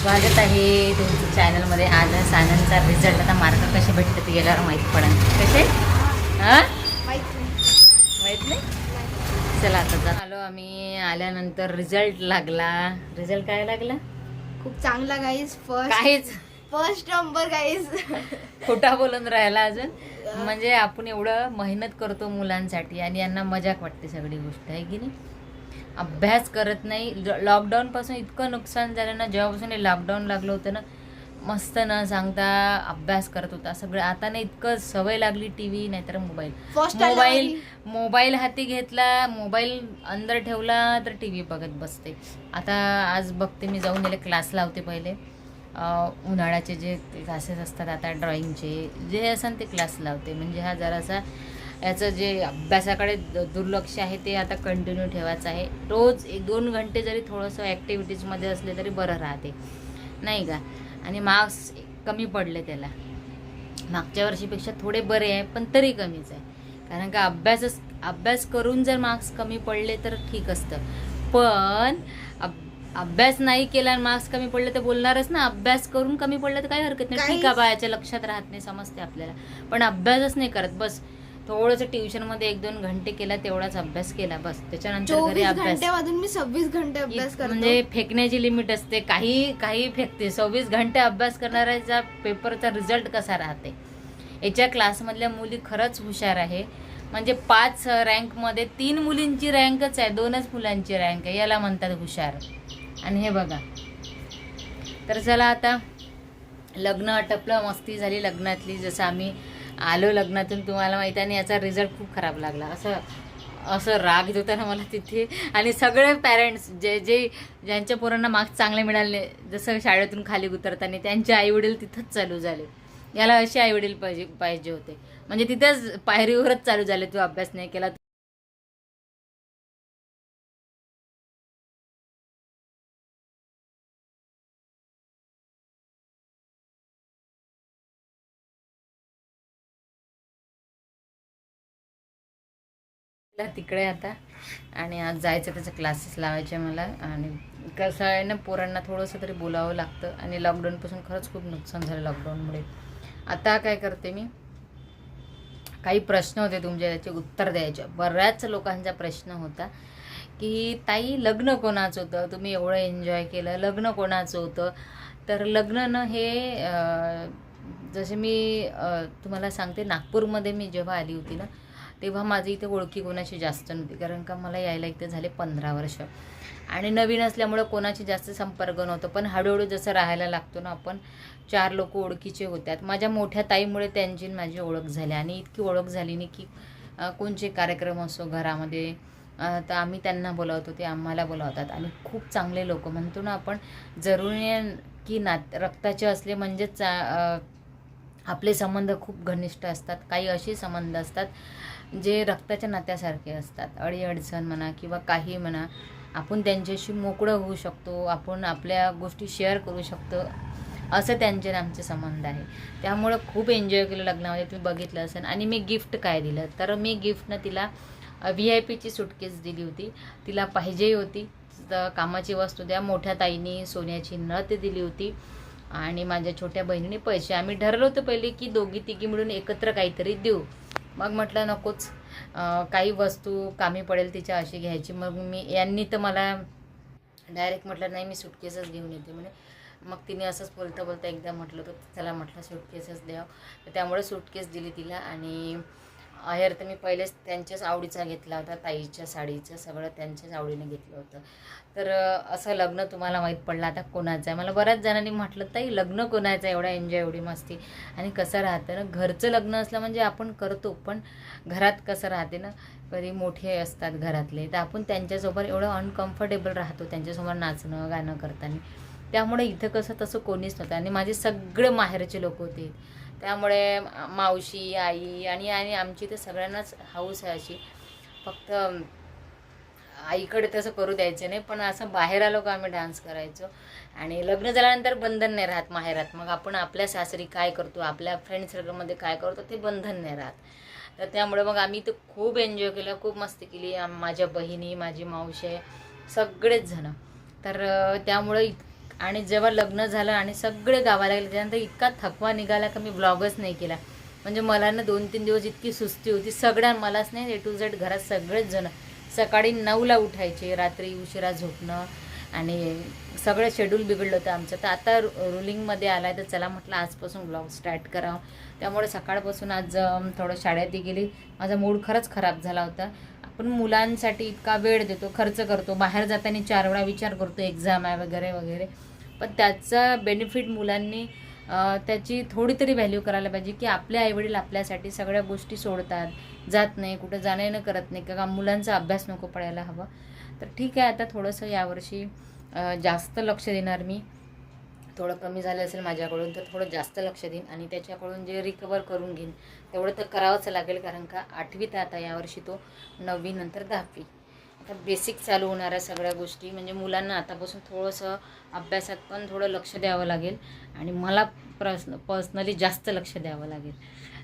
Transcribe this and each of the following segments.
स्वागत आहे तुमच्या चॅनलमध्ये आज सानंदचा रिझल्ट आता मार्क कसे भेटतात ते गेल्यावर माहीत पडेल कसे? हां? माहीत नाही? चला आता जा. आलो आम्ही. आल्यानंतर रिझल्ट लागला. रिझल्ट काय लागला? खूप चांगला गाईज फर्स्ट काहीच. फर्स्ट नंबर गाईज खोटा बोलून राहिला अजून. म्हणजे आपण एवढं मेहनत करतो मुलांसाठी आणि यांना मजाक वाटते सगळी गोष्ट आहे की नाही? अभ्यास करत नाही. लॉकडाऊन पासून इतकं नुकसान झालं ना जेव्हापासून हे लॉकडाऊन लागलं होतं ना मस्त न सांगता अभ्यास करत होता. सगळं आता ना इतकं सवय लागली टी व्ही नाहीतर मोबाईल मोबाईल मोबाईल हाती घेतला मोबाईल अंदर ठेवला तर टी व्ही बघत बसते. आता आज बघते मी जाऊन गेले क्लास लावते पहिले. उन्हाळ्याचे जे क्लासेस असतात आता ड्रॉइंगचे जे असेल ते क्लास लावते. म्हणजे हा जरासा याचं जे अभ्यासाकडे दुर्लक्ष आहे ते आता कंटिन्यू ठेवायचं आहे. रोज एक दोन घंटे जरी थोडंसं ॲक्टिव्हिटीजमध्ये असले तरी बरं राहते. नाही का? आणि मार्क्स कमी पडले त्याला. मागच्या वर्षीपेक्षा थोडे बरे आहे पण तरी कमीच आहे. कारण का अभ्यासच अभ्यास करून जर मार्क्स कमी पडले तर ठीक असतं. पण अब- अभ्यास नाही केला आणि मार्क्स कमी पडले तर बोलणारच ना. अभ्यास करून कमी पडलं तर काही हरकत नाही. ठीक आहे बा याच्या लक्षात राहत नाही समजते आपल्याला. पण अभ्यासच नाही करत. बस. थोडंसं ट्युशनमध्ये एक दोन घंटे केला तेवढाच अभ्यास केला बस. त्याच्यानंतर घरी चोवीस अभ्यास. घंट्यामधून मी सव्वीस घंटे अभ्यास करतो. म्हणजे फेकण्याची लिमिट असते काही काही फेकते. सव्वीस घंटे अभ्यास करणाऱ्याचा पेपरचा रिझल्ट कसा राहते? याच्या क्लासमधल्या मुली खरंच हुशार आहे. म्हणजे पाच रँकमध्ये तीन मुलींची रँकच आहे दोनच मुलांची रँक आहे याला म्हणतात हुशार. आणि हे बघा. तर चला आता लग्न आटपलं मस्ती झाली लग्नातली. जसं आम्ही आलो लग्नातून तुम्हाला माहीत आहे आणि याचा रिझल्ट खूप खराब लागला. असं असं राग येत होता ना मला तिथे. आणि सगळे पॅरेंट्स जे जे ज्यांच्या पोरांना मार्क्स चांगले मिळाले जसं शाळेतून खाली उतरताना त्यांचे आईवडील तिथंच चालू झाले. याला असे आईवडील पाहिजे पाहिजे होते. म्हणजे तिथेच पायरीवरच चालू झाले तू अभ्यास नाही केला. तिकडे आता. आणि आज जायचं त्याचं क्लासेस लावायचे मला. आणि कसं आहे ना पोरांना थोडंसं तरी बोलावं लागतं. आणि लॉकडाऊनपासून खरंच खूप नुकसान झालं लॉकडाऊनमुळे आता काय करते मी? काही प्रश्न होते तुमच्या त्याचे उत्तर द्यायचे. बऱ्याच लोकांचा प्रश्न होता की ताई लग्न कोणाचं होतं? तुम्ही एवढं एन्जॉय केलं. लग्न कोणाचं होतं? तर लग्न न हे जसे मी तुम्हाला सांगते नागपूरमध्ये मी जेव्हा आली होती ना तेव्हा माझी इथे ओळखी कोणाची जास्त नव्हती कारण का मला यायला इथे झाले पंधरा वर्ष. आणि नवीन असल्यामुळं कोणाची जास्त संपर्क नव्हतं पण हळूहळू जसं राहायला लागतो ना आपण चार लोक ओळखीचे होत्यात. माझ्या मोठ्या ताईमुळे त्यांची माझी ओळख झाली. आणि इतकी ओळख झाली नाही की कोणचे कार्यक्रम असो घरामध्ये तर आम्ही त्यांना बोलावतो ते आम्हाला बोलावतात. आणि खूप चांगले लोक म्हणतो ना आपण जरुरी आहे की नात रक्ताचे असले म्हणजेच आपले संबंध खूप घनिष्ठ असतात. काही असे संबंध असतात जे रक्ताच्या नात्यासारखे असतात अडीअडचण म्हणा किंवा काही म्हणा आपण त्यांच्याशी मोकळं होऊ शकतो आपण आपल्या गोष्टी शेअर करू शकतो असं त्यांचे आमचे संबंध आहे. त्यामुळं खूप एन्जॉय केलं लग्नामध्ये तुम्ही बघितलं असेल. आणि मी गिफ्ट काय दिलं? तर मी गिफ्टनं तिला व्ही आय पीची सुटकेस दिली होती. तिला पाहिजे होती. तर कामाची वस्तू द्या मोठ्या ताईनी सोन्याची नथ दिली होती. आणि माझ्या छोट्या बहिणीने पैसे. आम्ही ठरलो होतं पहिले की दोघी तिघी मिळून एकत्र काहीतरी देऊ. मग म्हटलं नकोच. काही वस्तू कामी पडेल तिच्या अशी घ्यायची. मग मी यांनी तर मला डायरेक्ट म्हटलं नाही मी सुटकेसच घेऊन येते. म्हणे मग तिने असंच बोलता बोलता एकदा म्हटलं तर चला म्हटलं सुटकेसच द्यावं. त्यामुळे सुटकेस दिली तिला आणि अहेर तर मी पहिलेच त्यांच्याच आवडीचा घेतला होता ताईच्या साडीचं सगळं त्यांच्याच आवडीने घेतलं होतं. तर असं लग्न तुम्हाला माहीत पडलं आता कोणाचं आहे? मला बऱ्याच जणांनी म्हटलं ताई लग्न कोणाचं आहे? एवढा एन्जॉय एवढी मस्ती. आणि कसं राहतं ना घरचं लग्न असलं म्हणजे आपण करतो पण घरात कसं राहते ना कधी मोठे असतात घरातले तर आपण त्यांच्यासोबत एवढं अनकम्फर्टेबल राहतो त्यांच्यासमोर नाचणं गाणं करताना. त्यामुळे इथं कसं तसं कोणीच नव्हतं. आणि माझे सगळे माहेरचे लोक होते. त्यामुळे मावशी आई आणि आणि आमची तर सगळ्यांनाच हाऊस आहे अशी. फक्त आईकडे तसं करू द्यायचं नाही. पण असं बाहेर आलो का आम्ही डान्स करायचो. आणि लग्न झाल्यानंतर बंधन नाही राहत माहेरात. मग आपण आपल्या सासरी काय करतो आपल्या फ्रेंड सर्कलमध्ये काय करतो ते बंधन नाही राहत. तर त्यामुळे मग आम्ही तर खूप एन्जॉय केलं खूप मस्ती केली. माझ्या बहिणी माझी मावशी सगळेच जण. तर त्यामुळे त्यामुळं आणि जेव्हा लग्न झालं आणि सगळे गावाला गेले त्यानंतर इतका थकवा निघाला का मी ब्लॉगच नाही केला. म्हणजे मला ना दोन तीन दिवस इतकी सुस्ती होती. सगळ्या मलाच नाही ए टू झेड घरात सगळेच जण. सकाळी नऊला उठायचे रात्री उशिरा झोपणं आणि सगळं शेड्यूल बिघडलं होतं आमचं. तर आता रु- रुलिंगमध्ये आला आहे तर चला म्हटलं आजपासून ब्लॉग स्टार्ट करावं. त्यामुळे सकाळपासून आज थोडं शाळेतही गेली. माझा मूड खरंच खराब झाला होता. आपण मुलांसाठी इतका वेळ देतो खर्च करतो. बाहेर जाताना चार वेळा विचार करतो एक्झाम आहे वगैरे वगैरे. पण त्याचा बेनिफिट मुलांनी त्याची थोडी तरी व्हॅल्यू करायला पाहिजे की आपले आईवडील आपल्यासाठी सगळ्या गोष्टी सोडतात जात नाही कुठं जाणं येणं करत नाही का मुलांचा अभ्यास नको पडायला हवा. तर ठीक आहे आता थोडंसं यावर्षी जास्त लक्ष देणार मी. थोडं कमी झालं असेल माझ्याकडून तर थोडं जास्त लक्ष देईन आणि त्याच्याकडून जे रिकवर करून घेईन तेवढं तर करावंच लागेल कारण का आठवीत आता यावर्षी तो नववी नंतर दहावी. आता बेसिक चालू होणाऱ्या सगळ्या गोष्टी. म्हणजे मुलांना आतापासून थोडंसं अभ्यासात पण थोडं लक्ष द्यावं लागेल. आणि मला प्रश्न पर्सनली जास्त लक्ष द्यावं लागेल.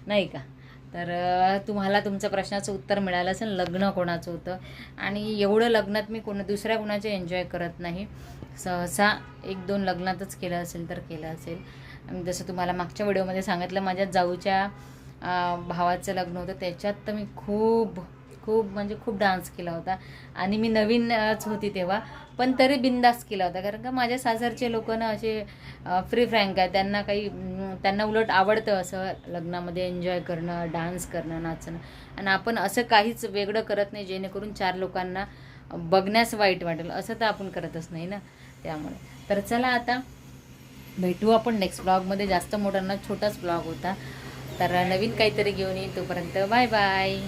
नाही का? तर तुम्हाला तुमच्या प्रश्नाचं उत्तर मिळालं असेल लग्न कोणाचं होतं? आणि एवढं लग्नात मी कोण दुसऱ्या कोणाचे एन्जॉय करत नाही. सहसा एक दोन लग्नातच केलं असेल तर केलं असेल. जसं तुम्हाला मागच्या व्हिडिओमध्ये सांगितलं माझ्या जाऊच्या भावाचं लग्न होतं त्याच्यात तर मी खूप खूप म्हणजे खूप डान्स केला होता. आणि मी नवीनच होती तेव्हा. पण तरी बिंदास केला होता. कारण का माझ्या सासरचे लोक ना असे फ्री फ्रँक आहे त्यांना काही त्यांना उलट आवडतं असं लग्नामध्ये एन्जॉय करणं डान्स करणं नाचणं. आणि आपण असं काहीच वेगळं करत नाही जेणेकरून चार लोकांना बघण्यास वाईट वाटेल. असं तर आपण करतच नाही ना त्यामुळे. तर चला आता भेटू आपण नेक्स्ट ब्लॉगमध्ये जास्त मोठ्यांना छोटाच ब्लॉग होता. तर नवीन काहीतरी घेऊन येईल तोपर्यंत. Bye bye